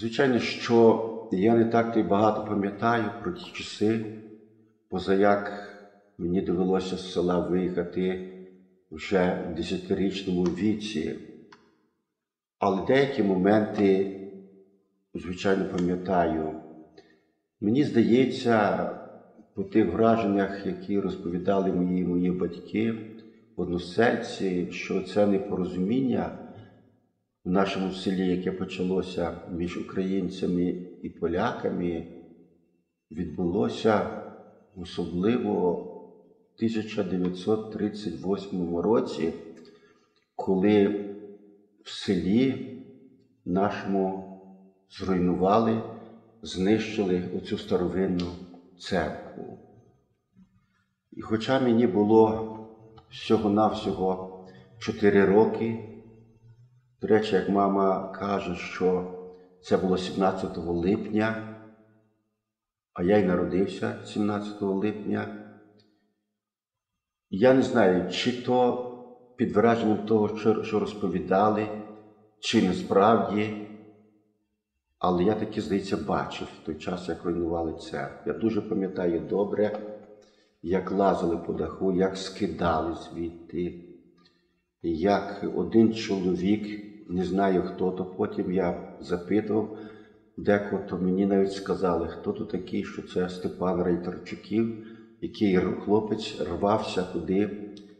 Звичайно, що я не так то й багато пам'ятаю про ті часи, поза як мені довелося з села виїхати вже в десятирічному віці. Але деякі моменти, звичайно, пам'ятаю. Мені здається, по тих враженнях, які розповідали мої мої батьки, односельці, що це непорозуміння в нашому селі, яке почалося між українцями і поляками, відбулося особливо в 1938 році, коли в селі нашому зруйнували, знищили оцю старовинну церкву. І хоча мені було всього-навсього 4 роки, до речі, як мама каже, що це було 17 липня, а я й народився 17 липня. Я не знаю, чи то під враженням того, що розповідали, чи не справді, але я таки, здається, бачив в той час, як руйнували церкву. Я дуже пам'ятаю добре, як лазили по даху, як скидали звідти, як один чоловік, не знаю хто, то потім я запитував, декого, мені навіть сказали, хто то такий, що це Степан Рейтерчуків, який хлопець рвався туди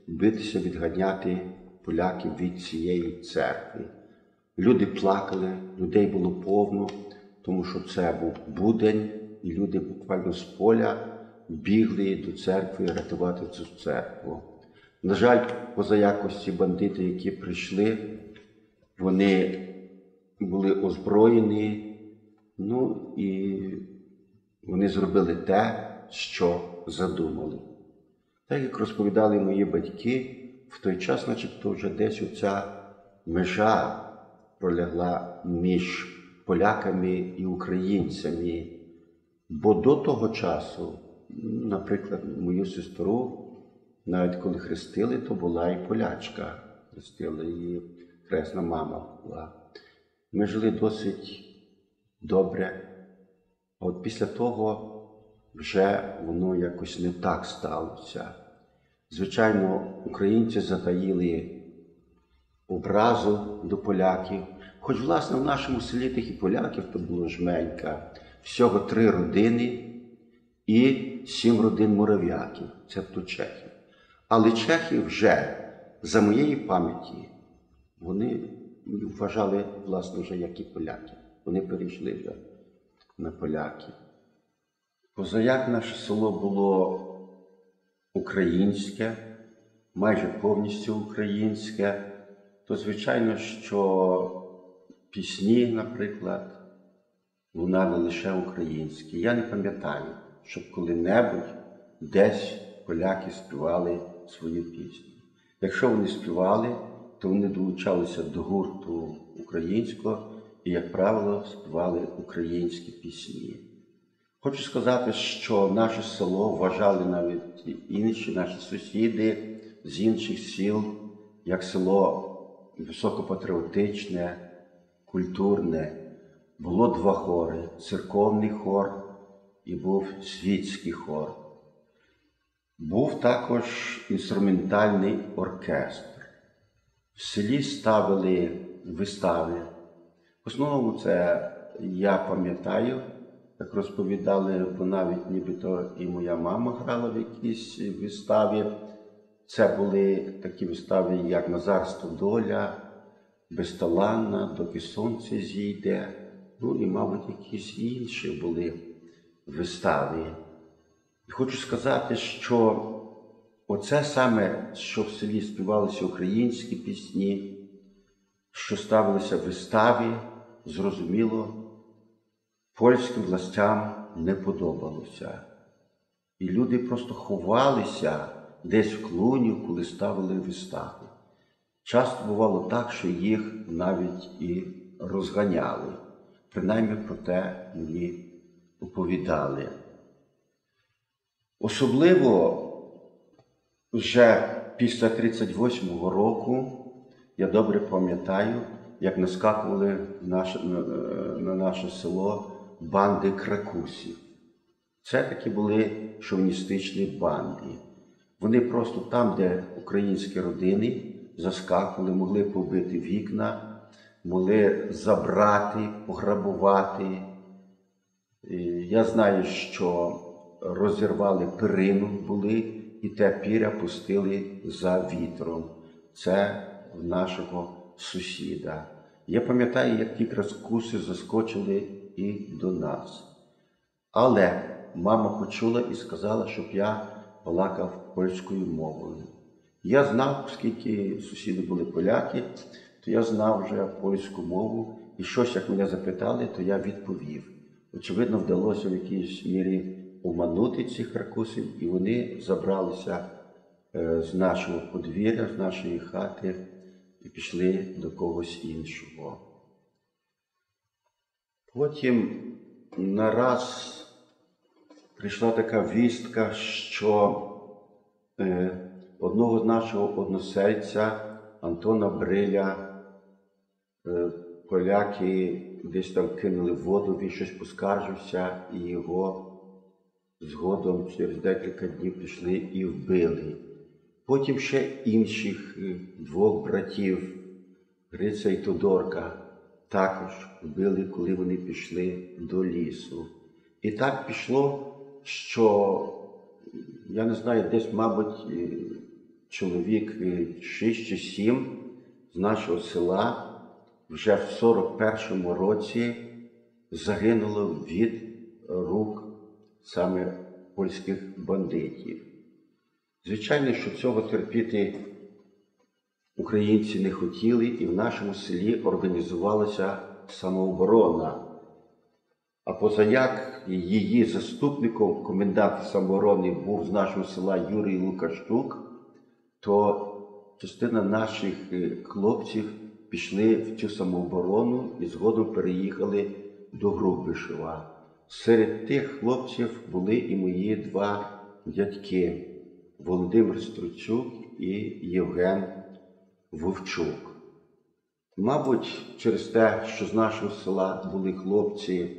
битися, відганяти поляків від цієї церкви. Люди плакали, людей було повно, тому що це був будень, і люди буквально з поля бігли до церкви рятувати цю церкву. На жаль, поза якості бандити, які прийшли, вони були озброєні, ну і вони зробили те, що задумали. Так як розповідали мої батьки, в той час, начебто, вже десь оця межа пролягла між поляками і українцями. Бо до того часу, наприклад, мою сестру, навіть коли хрестили, то була і полячка. Хрестила її хресна мама була. Ми жили досить добре. А от після того вже воно якось не так сталося. Звичайно, українці затаїли образу до поляків. Хоч, власне, в нашому селі тих і поляків то було жменька, всього три родини і сім родин мурав'яків, цебто чехів. Але чехи вже, за моєї пам'яті, вони вважали, власне, вже як і поляки. Вони перейшли вже на поляків. Позаяк наше село було українське, майже повністю українське, то звичайно, що пісні, наприклад, лунали лише українські. Я не пам'ятаю, щоб коли-небудь десь поляки співали свою пісню. Якщо вони співали, то вони долучалися до гурту українського і, як правило, співали українські пісні. Хочу сказати, що наше село вважали навіть інші наші сусіди з інших сіл, як село високопатріотичне, культурне. Було два хори церковний хор і був світський хор. Був також інструментальний оркестр. В селі ставили вистави. В основному це я пам'ятаю як розповідали, бо навіть нібито і моя мама грала в якійсь виставі. Це були такі вистави, як Назарство доля, Безталанна, доки сонце зійде. Ну і, мабуть, якісь інші були вистави. Хочу сказати, що оце саме, що в селі співалися українські пісні, що ставилися виставі, зрозуміло польським властям не подобалося. І люди просто ховалися десь в клуню, коли ставили вистави. Часто бувало так, що їх навіть і розганяли. Принаймні про те мені оповідали. Особливо вже після 38-го року я добре пам'ятаю, як наскакували наше, на, на наше село банди кракусів. Це такі були шовністичні банди. Вони просто там, де українські родини заскакували, могли побити вікна, могли забрати, пограбувати. Я знаю, що розірвали перину були і те піря пустили за вітром. Це в нашого сусіда. Я пам'ятаю, як ті краскуси заскочили і до нас. Але мама почула і сказала, щоб я балакав польською мовою. Я знав, оскільки сусіди були поляки, то я знав вже польську мову, і щось, як мене запитали, то я відповів. Очевидно, вдалося в якійсь мірі обманути цих ракусів, і вони забралися е, з нашого подвір'я, з нашої хати і пішли до когось іншого. Потім нараз прийшла така вістка, що е, одного з нашого односельця Антона Бриля е, поляки десь там кинули воду, він щось поскаржився, і його згодом через декілька днів пішли і вбили. Потім ще інших е, двох братів, Гриця і Тодорка, також вбили, коли вони пішли до лісу. І так пішло, що я не знаю, десь, мабуть, е, чоловік е, шість чи сім з нашого села вже в 41-му році загинуло від рук саме польських бандитів. Звичайно, що цього терпіти українці не хотіли, і в нашому селі організувалася самооборона. А позаяк її заступником комендант самооборони був з нашого села Юрій Лукашчук, то частина наших е, хлопців пішли в цю самооборону і згодом переїхали до Грубишева. Серед тих хлопців були і мої два дядьки Володимир Стручук і Євген Вовчук. Мабуть, через те, що з нашого села були хлопці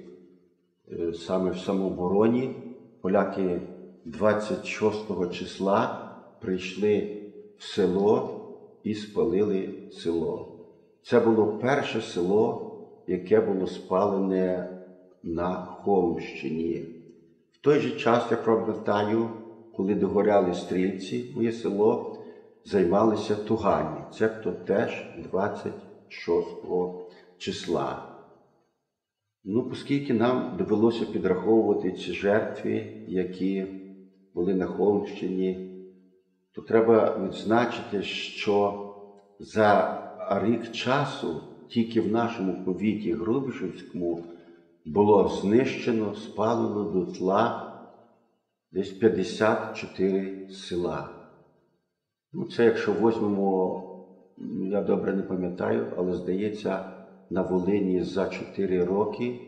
е, саме в самообороні, поляки 26 числа прийшли в село і спалили село. Це було перше село, яке було спалене на Холмщині. В той же час, я пам'ятаю, коли догоряли стрільці, моє село займалися тугані, цебто теж 26 числа. Ну, оскільки нам довелося підраховувати ці жертви, які були на Холмщині, то треба відзначити, що за рік часу тільки в нашому повіті Грубишевському було знищено, спалено до тла десь 54 села. Ну, це якщо возьмемо, я добре не пам'ятаю, але здається, на Волині за 4 роки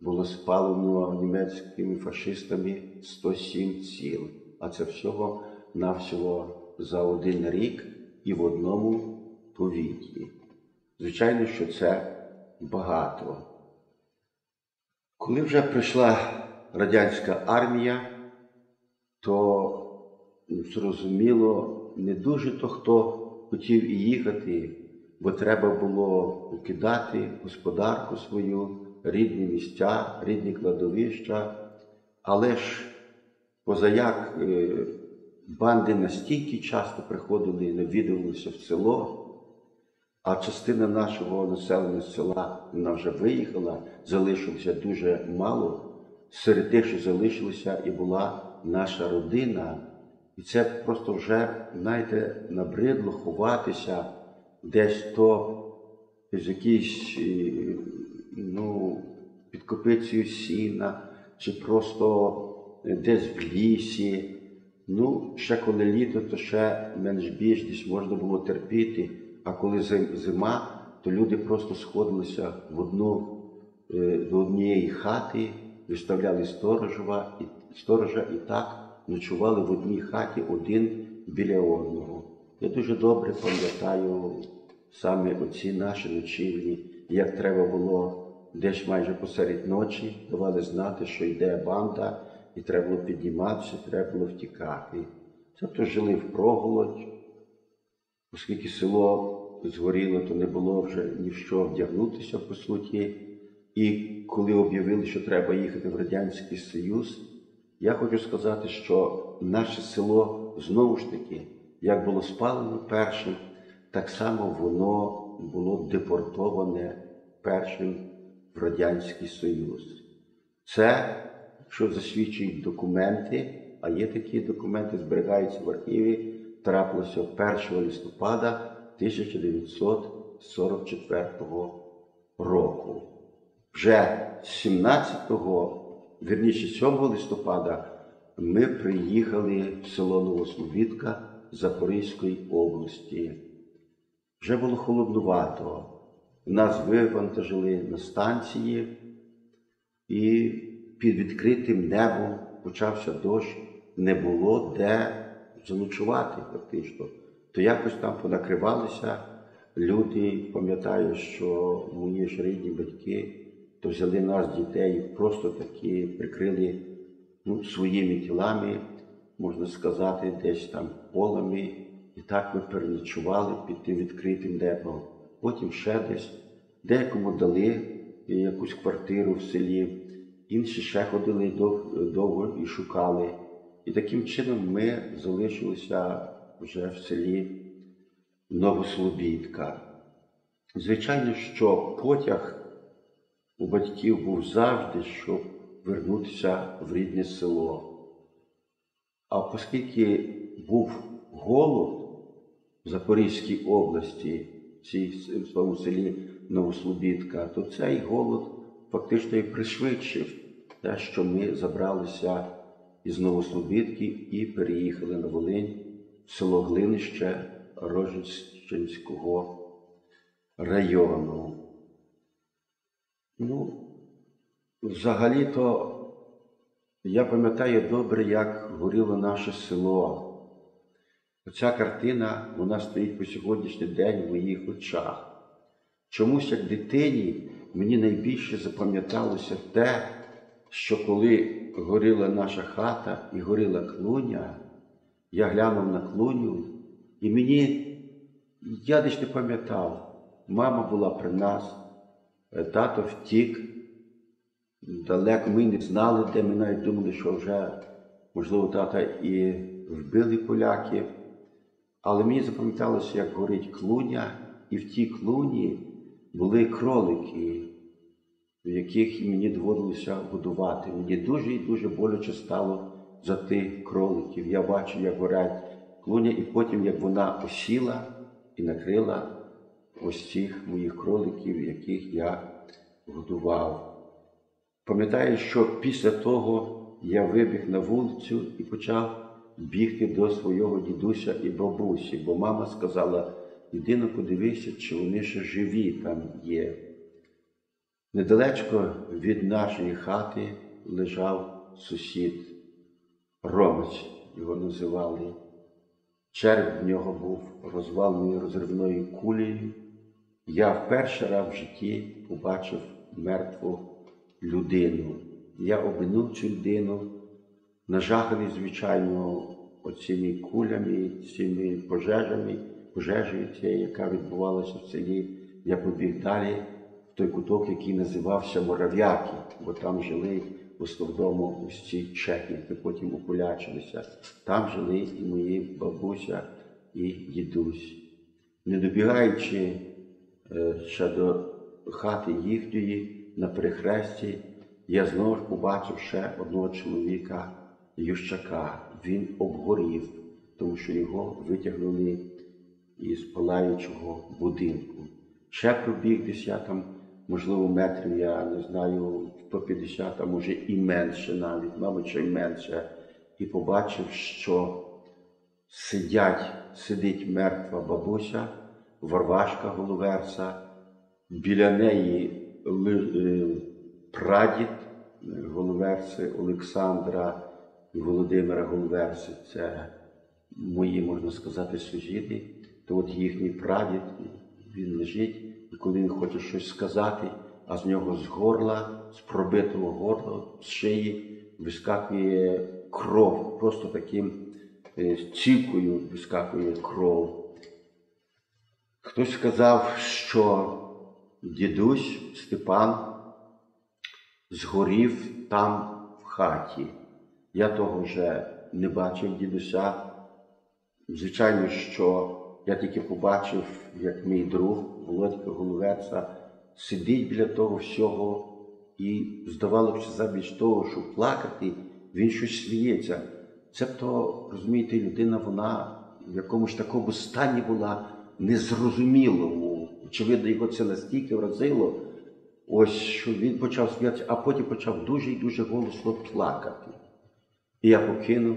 було спалено німецькими фашистами 107 сіл. А це всього навсього за один рік і в одному повіті. Звичайно, що це багато. Коли вже прийшла радянська армія, то зрозуміло, не дуже то хто хотів і їхати, бо треба було покидати господарку свою, рідні місця, рідні кладовища. Але ж позаяк е, банди настільки часто приходили і навідувалися в село, а частина нашого населеного села вона вже виїхала, залишилося дуже мало. Серед тих, що залишилося, і була наша родина. І це просто вже, знаєте, набридло ховатися десь то з якійсь ну, під копицею сіна, чи просто десь в лісі. Ну, ще коли літо, то ще менш більш десь можна було терпіти. А коли зима, то люди просто сходилися в одну, е, до однієї хати, виставляли сторожа і, сторожа і так ночували в одній хаті один біля одного. Я дуже добре пам'ятаю саме оці наші ночівлі, як треба було десь майже посеред ночі, давали знати, що йде банда, і треба було підніматися, треба було втікати. Тобто жили в проголодь, оскільки село згоріло, то не було вже ні в що вдягнутися по суті. І коли об'явили, що треба їхати в Радянський Союз, я хочу сказати, що наше село знову ж таки, як було спалено першим, так само воно було депортоване першим в Радянський Союз. Це, що засвідчують документи, а є такі документи, зберігаються в архіві, трапилося 1 листопада 1944 року. Вже 17-го, вірніше 7 листопада, ми приїхали в село Новослобідка Запорізької області. Вже було холоднувато. Нас вивантажили на станції, і під відкритим небом почався дощ, не було де заночувати фактично. То якось там понакривалися люди. Пам'ятаю, що мої ж рідні батьки то взяли нас, дітей, просто таки прикрили ну, своїми тілами, можна сказати, десь там полами. І так ми переночували під тим відкритим небом. Потім ще десь деякому дали якусь квартиру в селі, інші ще ходили довго і шукали. І таким чином ми залишилися вже в селі Новослобідка. Звичайно, що потяг у батьків був завжди, щоб вернутися в рідне село. А оскільки був голод в Запорізькій області, в цьому селі Новослобідка, то цей голод фактично і пришвидшив те, що ми забралися із Новослобідки і переїхали на Волинь в село Глинище Рожичинського району. Ну, взагалі-то я пам'ятаю добре, як горіло наше село. Оця картина вона стоїть по сьогоднішній день в моїх очах. Чомусь як дитині мені найбільше запам'яталося те, що коли горіла наша хата і горіла клуня, я глянув на клуню, і мені я десь не пам'ятав. Мама була при нас, е, тато втік. Далеко ми не знали, де ми навіть думали, що вже, можливо, тата і вбили поляків. Але мені запам'яталося, як горить клуня, і в тій клуні були кролики, яких мені доводилося годувати. Мені дуже і дуже боляче стало за тих кроликів. Я бачив, як горять клуня, і потім, як вона осіла і накрила ось цих моїх кроликів, яких я годував. Пам'ятаю, що після того я вибіг на вулицю і почав бігти до свого дідуся і бабусі, бо мама сказала, іди ну подивися, чи вони ще живі там є. Недалечко від нашої хати лежав сусід Ромець, його називали. Череп в нього був розвалений розривною кулею. Я вперше раз в житті побачив мертву людину. Я обминув цю людину, нажаханий, звичайно, оціми кулями, цими пожежами, пожежею яка відбувалася в селі. Я побіг далі в той куток, який називався Морав'яки, бо там жили в основному ці чехи, які потім окулячилися. Там жили і мої бабуся і дідусь. Не добігаючи е, ще до хати їхньої на перехресті, я знову ж побачив ще одного чоловіка Ющака. Він обгорів, тому що його витягнули із палаючого будинку. Ще пробіг десь я там, можливо, метрів, я не знаю, 150, а може і менше навіть, мабуть, що й менше, і побачив, що сидять, сидить мертва бабуся, Варвашка Головерса, біля неї е, прадід Головерси Олександра і Володимира Головерси. Це мої, можна сказати, сусіди. То от їхній прадід він лежить, і коли він хоче щось сказати, а з нього з горла, з пробитого горла, з шиї вискакує кров, просто таким е, цівкою вискакує кров. Хтось сказав, що дідусь Степан згорів там в хаті. Я того вже не бачив дідуся. Звичайно, що я тільки побачив, як мій друг Володька Головеця сидить біля того всього, і здавалося, замість того, щоб плакати, він щось сміється. Цебто, розумієте, людина, вона в якомусь такому стані була незрозумілому. Очевидно, його це настільки вразило, ось що він почав сміятися, а потім почав дуже і дуже голосно плакати. І я покинув,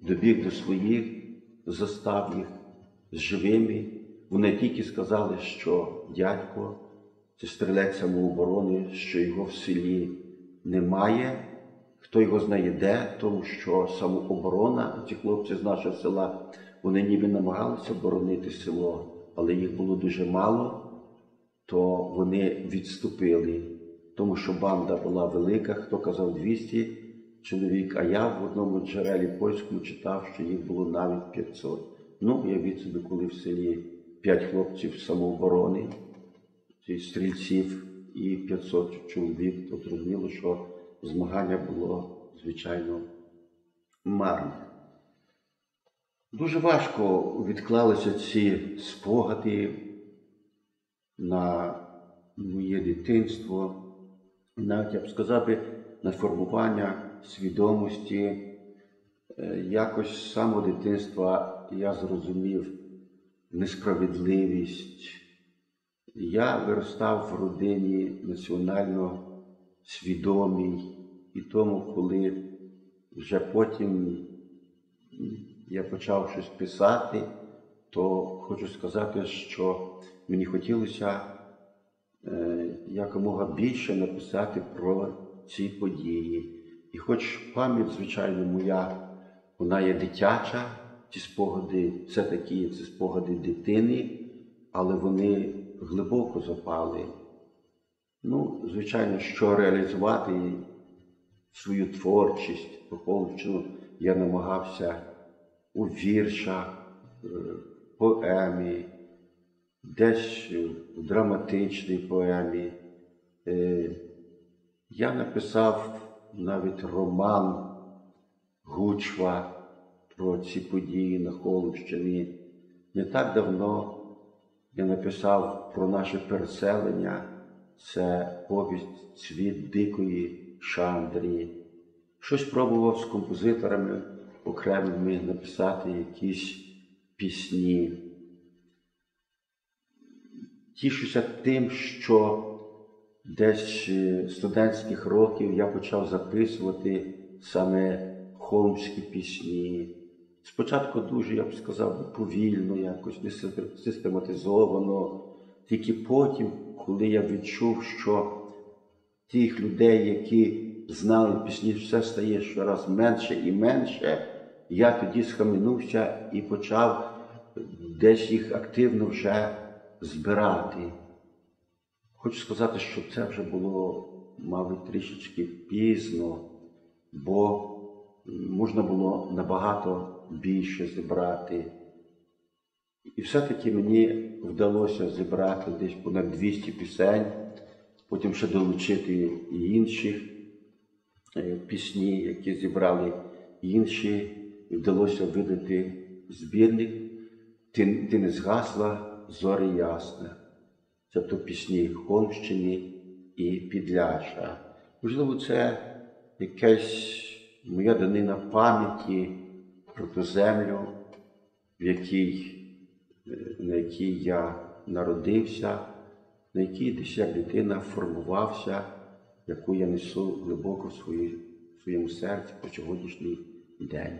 добіг до своїх, застав їх з живими. Вони тільки сказали, що дядько, це стрілець самооборони, що його в селі немає. Хто його знає де, тому що самооборона, ці хлопці з нашого села, вони ніби намагалися боронити село, але їх було дуже мало, то вони відступили, тому що банда була велика, хто казав 200 чоловік, а я в одному джерелі польському читав, що їх було навіть 500. Ну, уявіть собі, коли в селі 5 хлопців самооборони, стрільців і 500 чоловік, то зрозуміло, що змагання було, звичайно, марне. Дуже важко відклалися ці спогади на моє дитинство, навіть я б сказав на формування свідомості. Е, Якось з самого дитинства я зрозумів несправедливість. Я виростав в родині національно свідомій, і тому, коли вже потім я почав щось писати, то хочу сказати, що мені хотілося е, якомога більше написати про ці події. І хоч пам'ять, звичайно, моя, вона є дитяча, ці спогади, все таки це спогади дитини, але вони глибоко запали. Ну, звичайно, що реалізувати свою творчість, Поповщину я намагався у віршах, е, поемі, десь в драматичній поемі. Е, Я написав навіть роман Гучва про ці події на Холмщині. Не так давно я написав про наше переселення. Це повість Цвіт дикої Шандрії. Щось пробував з композиторами окремими написати якісь пісні. Тішуся тим, що десь з студентських років я почав записувати саме холмські пісні. Спочатку дуже, я б сказав, повільно, якось не систематизовано. Тільки потім, коли я відчув, що тих людей, які знали пісні, все стає щораз менше і менше, я тоді схаменувся і почав десь їх активно вже збирати. Хочу сказати, що це вже було, мабуть, трішечки пізно, бо можна було набагато більше зібрати. І все-таки мені вдалося зібрати десь понад 200 пісень, потім ще долучити і інші е, пісні, які зібрали інші, і вдалося видати збірник Ти, ти не згасла зорі ясна. Тобто пісні Холмщини і Підляша. Можливо, це якась моя данина пам'яті про ту землю, в якій на якій я народився, на якій десь як дитина формувався, яку я несу глибоко в, свої, в своєму серці по сьогоднішній день.